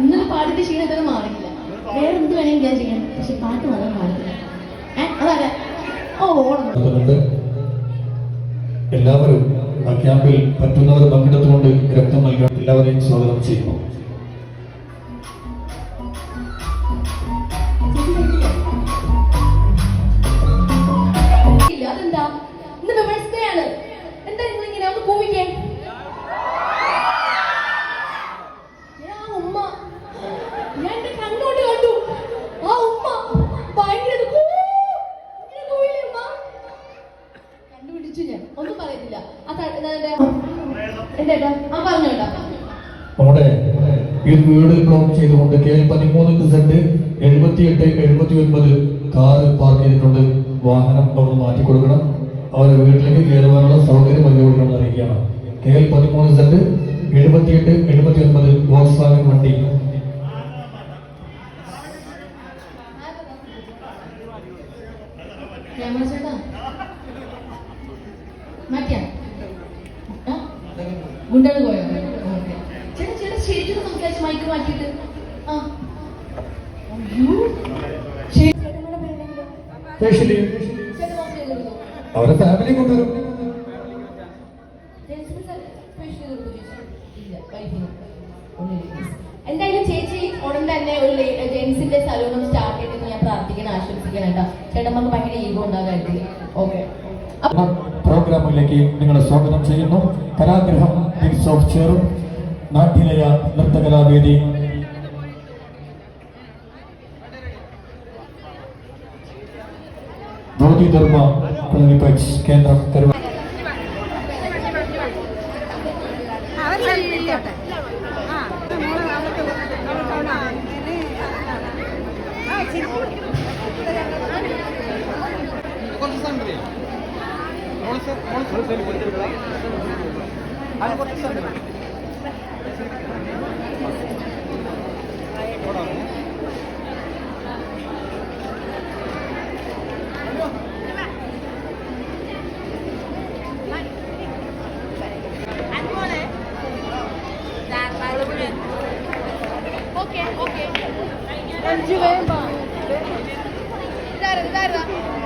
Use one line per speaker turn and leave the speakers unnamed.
ഇന്നലെ പാടിന്റെ ക്ഷീണം ഇതൊക്കെ മാറിയില്ല വേറെ എന്ത് വേണമെങ്കിലും ഞാൻ ചെയ്യണം. പക്ഷെ പാട്ട് മാത്രം പാടില്ല അതല്ല ഓ ഓണം.
എല്ലാവരും ആ ക്യാമ്പിൽ പറ്റുന്നവർ പങ്കെടുത്തുകൊണ്ട് രക്തം നൽകാൻ എല്ലാവരെയും സ്വാഗതം ചെയ്യുന്നു. നമ്മുടെ ഈ വീട് ബ്ലോക്ക് ചെയ്തുകൊണ്ട് കെ പതിമൂന്ന് സെന്റ് എഴുപത്തിയെട്ട് എഴുപത്തി ഒൻപത് കാറ് പാർക്ക് ചെയ്തിട്ടുണ്ട്. വാഹനം അവിടെ മാറ്റി കൊടുക്കണം. അവരുടെ വീട്ടിലേക്ക് കയറുവാനുള്ള സൗകര്യം വലിയ കൊടുക്കണം അറിയിക്കുകയാണ്. കെ എൽ പതിമൂന്ന് സെന്റ് എഴുപത്തിയെട്ട് എഴുപത്തി ഒൻപത് വണ്ടി.
ചേട്ടാ മാറ്റിയാ? ഗുണ്ടകൾ പോയോ? ഓക്കേ. ചേട്ടാ ചേട്ടാ ശരിക്കും സംസാരിച്ച് മൈക്ക് മാറ്റിയിട്ട്. ആ.
അവരെ ഫാമിലി കൊണ്ടുവരും.
എന്തായാലും ചേച്ചി ഉടൻ തന്നെ ഒരു ജെൻസിന്റെ സലൂൺ സ്റ്റാർട്ട് ചെയ്തെന്ന് ഞാൻ പ്രാർത്ഥിക്കണം ആശ്വസിക്കണം കേട്ടോ. ചേട്ടന്മാർക്ക് ഭയങ്കര ഈഗോ ഉണ്ടാകാൻ ഓക്കെ.
പ്രോഗ്രാമിലേക്ക് നിങ്ങളെ സ്വാഗതം ചെയ്യുന്നു. കലാഗ്രഹം കിങ്സ് ഓഫ് ചേറും നാട്യലയ നൃത്തകലാവേദി. ജ്യോതി ധർമ്മ ക്ലിനിക്കൽസ് കേന്ദ്രം
തരുവ എടുത്തോട്ടെ ആ മോൾ അവർക്ക് അവർക്ക് അവിടെ അങ്ങനെ ആ